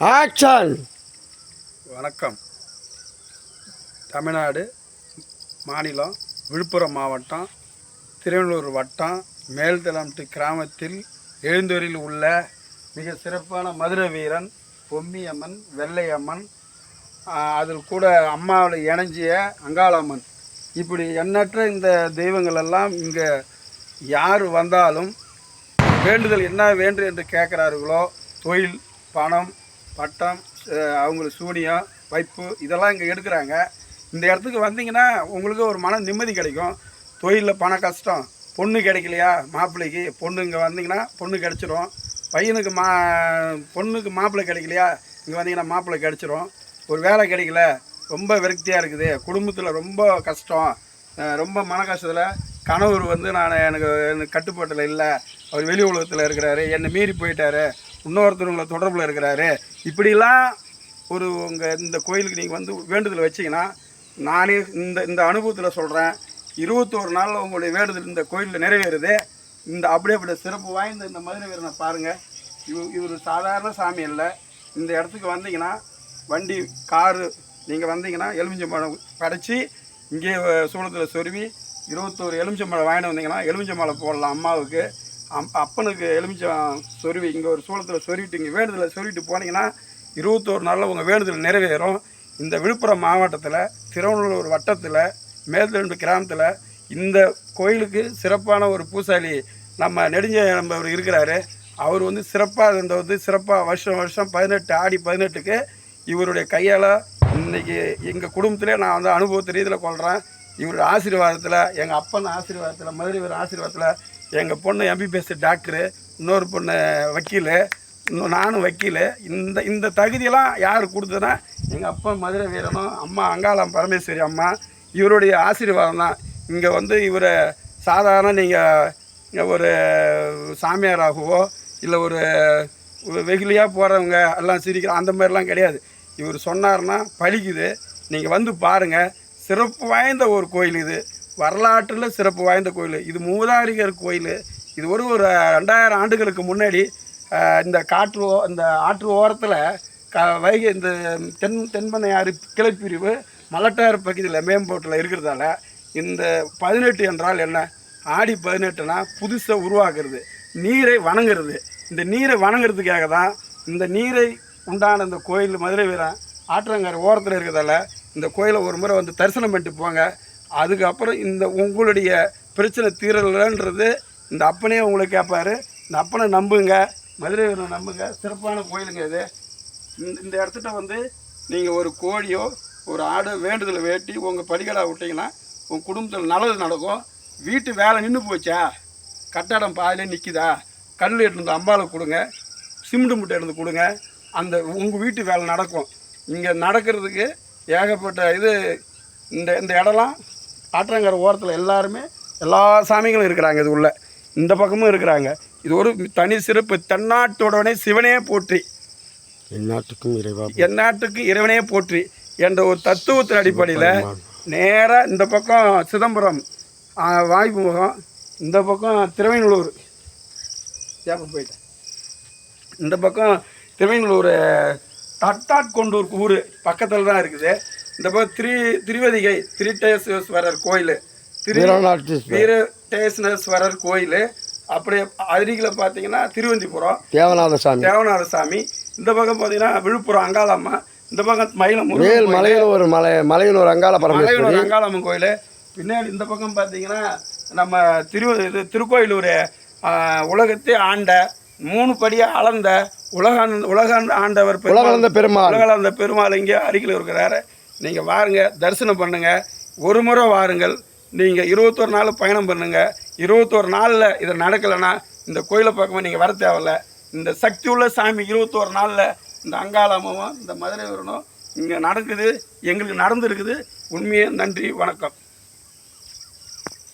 Action வணக்கம். தமிழ்நாடு மாநிலம் விழுப்புரம் மாவட்டம் திருவள்ளூர் வட்டம் மேல்தளம்ட்டு கிராமத்தில் எழுந்தூரில் உள்ள மிக சிறப்பான மதுரை வீரன் பொம்மியம்மன் வெள்ளையம்மன் அதில் கூட அம்மாவில் இணைஞ்சிய அங்காளம்மன். இப்படி எண்ணற்ற இந்த தெய்வங்கள் எல்லாம் இங்கே யார் வந்தாலும் வேண்டுதல் என்ன வேண்டும் என்று கேட்குறார்களோ தொழில் பணம் பட்டம் அவங்களுக்கு சூனியம் வைப்பு இதெல்லாம் இங்கே எடுக்கிறாங்க. இந்த இடத்துக்கு வந்தீங்கன்னா உங்களுக்கு ஒரு மன நிம்மதி கிடைக்கும். தொழிலில் பண கஷ்டம். பொண்ணு கிடைக்கலையா மாப்பிள்ளைக்கு? பொண்ணு இங்கே வந்தீங்கன்னா பொண்ணு கிடச்சிரும். பையனுக்கு மா பொண்ணுக்கு மாப்பிள்ளை கிடைக்கலையா? இங்கே வந்தீங்கன்னா மாப்பிள்ளை கிடச்சிரும். ஒரு வேலை கிடைக்கல. ரொம்ப விரக்தியாக இருக்குது. குடும்பத்தில் ரொம்ப கஷ்டம். ரொம்ப மன கஷ்டத்தில் கணவர் வந்து நான் எனக்கு எனக்கு கட்டுப்பாட்டில் இல்லை. அவர் வெளி உலகத்தில் இருக்கிறாரு. என்னை மீறி போயிட்டாரு. இன்னொருத்தருங்களை தொடர்பில் இருக்கிறாரு. இப்படிலாம் ஒரு உங்கள் இந்த கோயிலுக்கு நீங்கள் வந்து வேண்டுதல் வச்சிங்கன்னா நானே இந்த இந்த அனுபவத்தில் சொல்கிறேன் இருபத்தோரு நாளில் உங்களுடைய வேண்டுதல் இந்த கோயிலில் நிறைவேறுது. இந்த அப்படியே அப்படி சிறப்பு வாய்ந்த இந்த மதுரை வீரனை பாருங்கள் இவ இவர் சாதாரண சாமி இல்லை இந்த இடத்துக்கு வந்தீங்கன்னா வண்டி காரு நீங்கள் வந்தீங்கன்னா எலுமிச்சம்பழம் படைச்சி இங்கே சூளத்தில் சொருவி இருபத்தோரு எலுமிச்சம்பழம் வாங்கிட்டு வந்தீங்கன்னா எலுமிச்சம்பழம் போடலாம் அம்மாவுக்கு. அம் அப்பனுக்கு எலுமிச்சம் சொருவி இங்கே ஒரு சோளத்தில் சொருவிட்டு இங்கே வேண்டுதலை சொருவிட்டு போனீங்கன்னா இருபத்தோரு நாளில் உங்கள் வேண்டுதல் நிறைவேறும். இந்த விழுப்புரம் மாவட்டத்தில் திருவள்ளூர் வட்டத்தில் மேல்தண்டு கிராமத்தில் இந்த கோயிலுக்கு சிறப்பான ஒரு பூசாரி நம்ம நெடுஞ்ச நம்பவர் இருக்கிறாரு. அவர் வந்து சிறப்பாக இந்த வந்து சிறப்பாக வருஷம் வருஷம் பதினெட்டு ஆடி பதினெட்டுக்கு இவருடைய கையால் இன்றைக்கி எங்கள் குடும்பத்திலே நான் வந்து அனுபவத்து ரீதியில் கொள்கிறேன் இவருடைய ஆசீர்வாதத்தில் எங்கள் அப்பன் ஆசீர்வாதத்தில் மதுரை வீர ஆசீர்வாதத்தில் எங்கள் பொண்ணு எம்பிபிஎஸ் டாக்டரு இன்னொரு பொண்ணு வக்கீல் இன்னும் நானும் வக்கீல் இந்த இந்த தகுதியெல்லாம் யார் கொடுத்ததுன்னா எங்கள் அப்பா மதுரை வீரனும் அம்மா அங்காளம் பரமேஸ்வரி அம்மா இவருடைய ஆசீர்வாதம் தான். இங்கே வந்து இவரை சாதாரண நீங்கள் ஒரு சாமியாராகவோ இல்லை ஒரு வெகுளியாக போகிறவங்க எல்லாம் சிரிக்கிற அந்த மாதிரிலாம் கிடையாது. இவர் சொன்னார்னா பழிக்குது. நீங்கள் வந்து பாருங்கள் சிறப்பு வாய்ந்த ஒரு கோயில் இது. வரலாற்றில் சிறப்பு வாய்ந்த கோயில். இது மூதாரிகர் கோயில். இது ஒரு ஒரு ரெண்டாயிரம் ஆண்டுகளுக்கு முன்னாடி இந்த காற்று ஓ- இந்த ஆற்று ஓரத்தில் க வைகை இந்த தென் தென்பண்ணையாறு கிளைப்பிரிவு மலட்டாறு பகுதியில் மேம்போட்டில் இருக்கிறதால இந்த பதினெட்டு என்றால் என்ன? ஆடி பதினெட்டுனா புதுசாக உருவாக்குறது. நீரை வணங்குறது. இந்த நீரை வணங்குறதுக்காக தான் இந்த நீரை உண்டான இந்த கோயில் மதுரை வீரன் ஆற்றங்கரை ஓரத்தில் இருக்கிறதால இந்த கோயிலை ஒரு முறை வந்து தரிசனம் பண்ணிட்டு போங்க. அதுக்கப்புறம் இந்த உங்களுடைய பிரச்சனை தீரலன்றது இந்த அப்பனே உங்களை கேட்பாரு. இந்த அப்பனை நம்புங்க. மதுரை நம்புங்க. சிறப்பான கோயிலுங்க இது. இந்த இந்த இடத்துட்ட வந்து நீங்கள் ஒரு கோழியோ ஒரு ஆடு வேண்டுதலை வேட்டி உங்கள் படிகளாக விட்டிங்கன்னா உங்கள் குடும்பத்தில் நல்லது நடக்கும். வீட்டு வேலை நின்று போச்சா? கட்டடம் பாதிலே நிற்கிதா கல் எடுத்து அம்பாவை கொடுங்க. சிமெண்ட் முட்டை எடுத்து கொடுங்க. அந்த உங்கள் வீட்டு வேலை நடக்கும். இங்கே நடக்கிறதுக்கு ஏகப்பட்ட இது இந்த இந்த இடம்லாம் ஆற்றங்கரை ஓரத்தில் எல்லாருமே எல்லா சாமிகளும் இருக்கிறாங்க இது உள்ள. இந்த பக்கமும் இருக்கிறாங்க. இது ஒரு தனி சிறப்பு. தென்னாட்டுடனே சிவனே போற்றி. எந்நாட்டுக்கும் இறைவா என் நாட்டுக்கு இறைவனே போற்றி என்ற ஒரு தத்துவத்தின் அடிப்படையில் நேராக இந்த பக்கம் சிதம்பரம் வாய்ப்புமுகம் இந்த பக்கம் திருவைநல்லூர் ஏப்ப போயிட்டேன். இந்த பக்கம் திருவைநல்லூர் தட்டாட்கொண்டூர் ஊர் பக்கத்தில் தான் இருக்குது. இந்த பக்கம் திரு திருவதிகை திருட்டேஸ்வரர் கோயில். திரு வீரடேஸ்வரர் கோயில். அப்படியே அருகில் பார்த்தீங்கன்னா திருவந்திபுரம். தேவநாத சாமி தேவநாத சாமி இந்த பக்கம் பார்த்தீங்கன்னா விழுப்புரம் அங்காளம்மா. இந்த பக்கம் மயிலம் மேல் மலையில் ஒரு மலை மலையில் ஒரு அங்காள மலையனூர் அங்காளம்மன் கோயில். பின்னாடி இந்த பக்கம் பார்த்தீங்கன்னா நம்ம திரு இது திருக்கோயிலூர் உலகத்தை ஆண்ட மூணு படியாக அளந்த உலக உலக ஆண்டவர் பெருமாள் உலகளந்த பெருமாள். உலகளந்த பெருமாள் இங்கே அருகில் இருக்கிறாரு. நீங்கள் வாருங்க தரிசனம் பண்ணுங்க. ஒரு முறை வாருங்கள். நீங்கள் இருபத்தொரு நாள் பயணம் பண்ணுங்க. இருபத்தொரு நாளில் இது நடக்கலைன்னா இந்த கோயிலை பார்க்கும்போது நீங்கள் வர தேவையில்ல. இந்த சக்தி உள்ள சாமி இருபத்தோரு நாளில் இந்த அங்காளமும் இந்த மதுரை வீரனும் இங்கே நடக்குது எங்களுக்கு நடந்துருக்குது. உண்மையே நன்றி வணக்கம்.